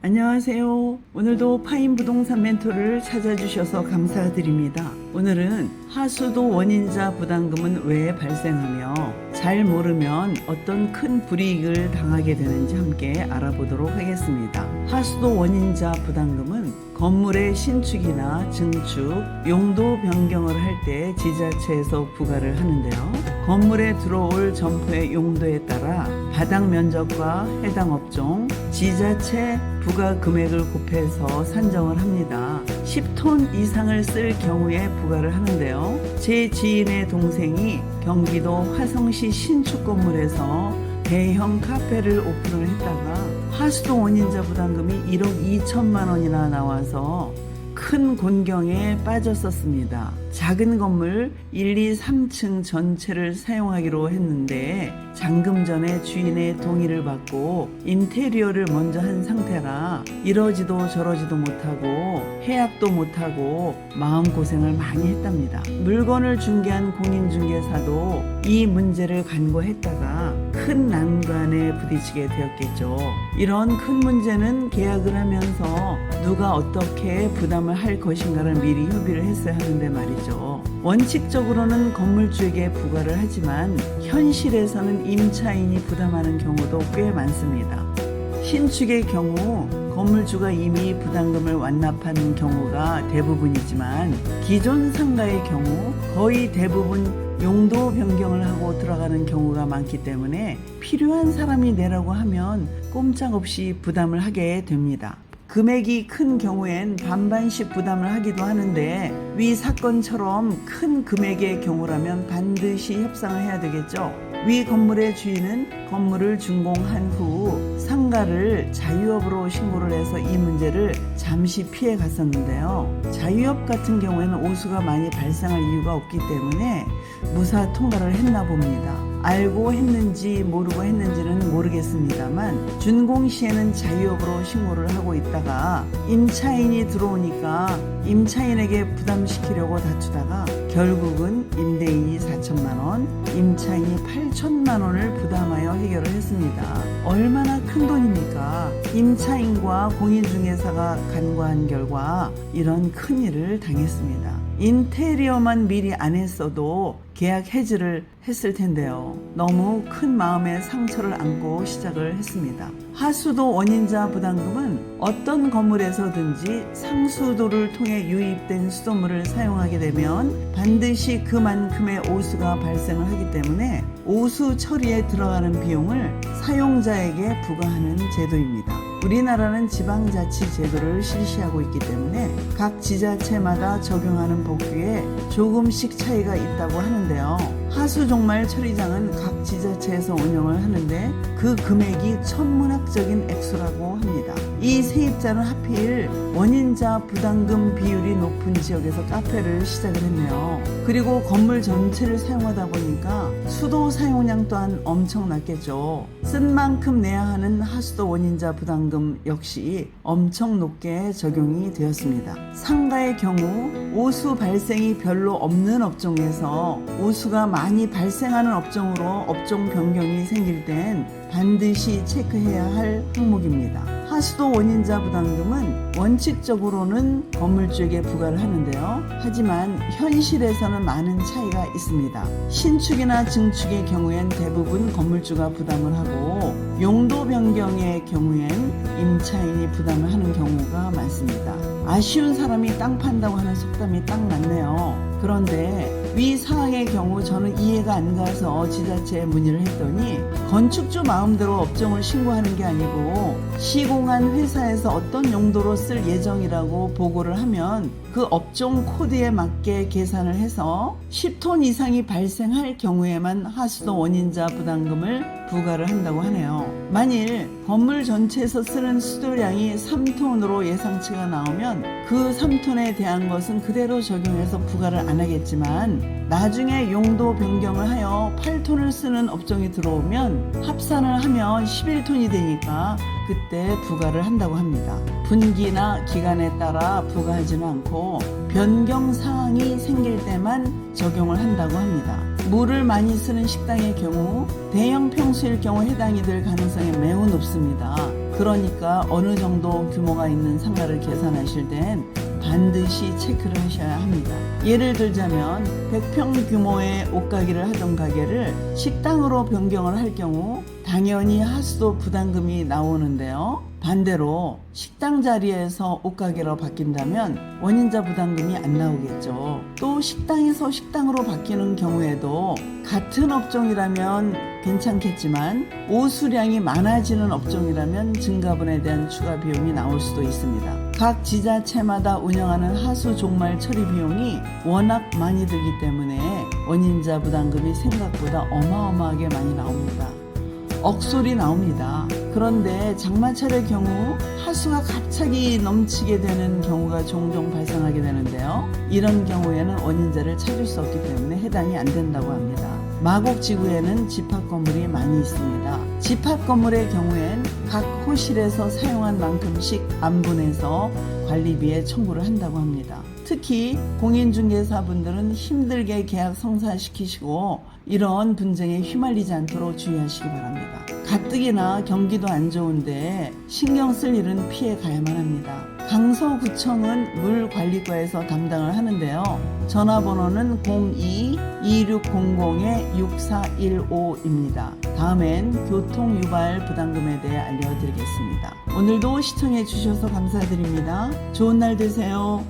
안녕하세요. 오늘도 파인 부동산 멘토를 찾아주셔서 감사드립니다. 오늘은 하수도 원인자 부담금은 왜 발생하며 잘 모르면 어떤 큰 불이익을 당하게 되는지 함께 알아보도록 하겠습니다. 하수도 원인자 부담금은 건물의 신축이나 증축, 용도 변경을 할 때 지자체에서 부과를 하는데요. 건물에 들어올 점포의 용도에 따라 바닥 면적과 해당 업종, 지자체 부과 금액을 곱해서 산정을 합니다. 10톤 이상을 쓸 경우에 부과를 하는데요. 제 지인의 동생이 경기도 화성시 신축 건물에서 대형 카페를 오픈을 했다가 하수도 원인자 부담금이 1억 2천만 원이나 나와서 큰 곤경에 빠졌었습니다. 작은 건물 1, 2, 3층 전체를 사용하기로 했는데 잔금 전에 주인의 동의를 받고 인테리어를 먼저 한 상태라 이러지도 저러지도 못하고 해약도 못하고 마음고생을 많이 했답니다. 물건을 중개한 공인중개사도 이 문제를 간과했다가 큰 난관에 부딪히게 되었겠죠. 이런 큰 문제는 계약을 하면서 누가 어떻게 부담을 할 것인가를 미리 협의를 했어야 하는데 말이죠. 원칙적으로는 건물주에게 부과를 하지만 현실에서는 임차인이 부담하는 경우도 꽤 많습니다. 신축의 경우 건물주가 이미 부담금을 완납하는 경우가 대부분이지만 기존 상가의 경우 거의 대부분 용도 변경을 하고 들어가는 경우가 많기 때문에 필요한 사람이 내라고 하면 꼼짝없이 부담을 하게 됩니다. 금액이 큰 경우엔 반반씩 부담을 하기도 하는데 위 사건처럼 큰 금액의 경우라면 반드시 협상을 해야 되겠죠. 위 건물의 주인은 건물을 준공한 후 상가를 자유업으로 신고를 해서 이 문제를 잠시 피해 갔었는데요. 자유업 같은 경우에는 오수가 많이 발생할 이유가 없기 때문에 무사 통과를 했나 봅니다. 알고 했는지 모르고 했는지는 모르겠습니다만 준공 시에는 자유업으로 신고를 하고 있다가 임차인이 들어오니까 임차인에게 부담시키려고 다투다가 결국은 임대인이 4천만 원, 임차인이 8천만 원을 부담하여 해결을 했습니다. 얼마나 큰 돈입니까? 임차인과 공인중개사가 간과한 결과 이런 큰 일을 당했습니다. 인테리어만 미리 안 했어도 계약 해지를 했을 텐데요. 너무 큰 마음의 상처를 안고 시작을 했습니다. 하수도 원인자 부담금은 어떤 건물에서든지 상수도를 통해 유입된 수돗물을 사용하게 되면 반드시 그만큼의 오수가 발생을 하기 때문에 오수 처리에 들어가는 비용을 사용자에게 부과하는 제도입니다. 우리나라는 지방자치 제도를 실시하고 있기 때문에 각 지자체마다 적용하는 법규에 조금씩 차이가 있다고 하는데요. 하수종말 처리장은 각 지자체에서 운영을 하는데 그 금액이 천문학적인 액수라고 합니다. 이 세입자는 하필 원인자 부담금 비율이 높은 지역에서 카페를 시작을 했네요. 그리고 건물 전체를 사용하다 보니까 수도 사용량 또한 엄청났겠죠. 쓴 만큼 내야 하는 하수도 원인자 부담금 역시 엄청 높게 적용이 되었습니다. 상가의 경우 오수 발생이 별로 없는 업종에서 오수가 많이 발생하는 업종으로 업종 변경이 생길 땐 반드시 체크해야 할 항목입니다. 하수도 원인자 부담금은 원칙적으로는 건물주에게 부과를 하는데요. 하지만 현실에서는 많은 차이가 있습니다. 신축이나 증축의 경우엔 대부분 건물주가 부담을 하고 용도 변경의 경우엔 임차인이 부담을 하는 경우가 많습니다. 아쉬운 사람이 땅 판다고 하는 속담이 딱 맞네요. 그런데 위 사항의 경우 저는 이해가 안 가서 지자체에 문의를 했더니 건축주 마음대로 업종을 신고하는 게 아니고 시공한 회사에서 어떤 용도로 쓸 예정이라고 보고를 하면 그 업종 코드에 맞게 계산을 해서 10톤 이상이 발생할 경우에만 하수도 원인자 부담금을 부과를 한다고 하네요. 만일 건물 전체에서 쓰는 수도량이 3톤으로 예상치가 나오면 그 3톤에 대한 것은 그대로 적용해서 부과를 안 하겠지만 나중에 용도 변경을 하여 8톤을 쓰는 업종이 들어오면 합산을 하면 11톤이 되니까 그때 부과를 한다고 합니다. 분기나 기간에 따라 부과하지는 않고 변경 사항이 생길 때만 적용을 한다고 합니다. 물을 많이 쓰는 식당의 경우 대형 평수일 경우 해당이 될 가능성이 매우 높습니다. 그러니까 어느 정도 규모가 있는 상가를 계산하실 땐 반드시 체크를 하셔야 합니다. 예를 들자면 100평 규모의 옷가게를 하던 가게를 식당으로 변경을 할 경우 당연히 하수도 부담금이 나오는데요. 반대로 식당 자리에서 옷가게로 바뀐다면 원인자 부담금이 안 나오겠죠. 또 식당에서 식당으로 바뀌는 경우에도 같은 업종이라면 괜찮겠지만 옷 수량이 많아지는 업종이라면 증가분에 대한 추가 비용이 나올 수도 있습니다. 각 지자체마다 운영하는 하수 종말 처리 비용이 워낙 많이 들기 때문에 원인자 부담금이 생각보다 어마어마하게 많이 나옵니다. 억소리 나옵니다. 그런데 장마철의 경우 하수가 갑자기 넘치게 되는 경우가 종종 발생하게 되는데요. 이런 경우에는 원인자를 찾을 수 없기 때문에 해당이 안 된다고 합니다. 마곡 지구에는 집합 건물이 많이 있습니다. 집합 건물의 경우엔 각 호실에서 사용한 만큼씩 안분해서 관리비에 청구를 한다고 합니다. 특히 공인중개사분들은 힘들게 계약 성사시키시고 이런 분쟁에 휘말리지 않도록 주의하시기 바랍니다. 가뜩이나 경기도 안 좋은데 신경 쓸 일은 피해 가야만 합니다. 강서구청은 물관리과에서 담당을 하는데요. 전화번호는 02-2600-6415입니다. 다음엔 교통유발 부담금에 대해 알려드리겠습니다. 오늘도 시청해 주셔서 감사드립니다. 좋은 날 되세요.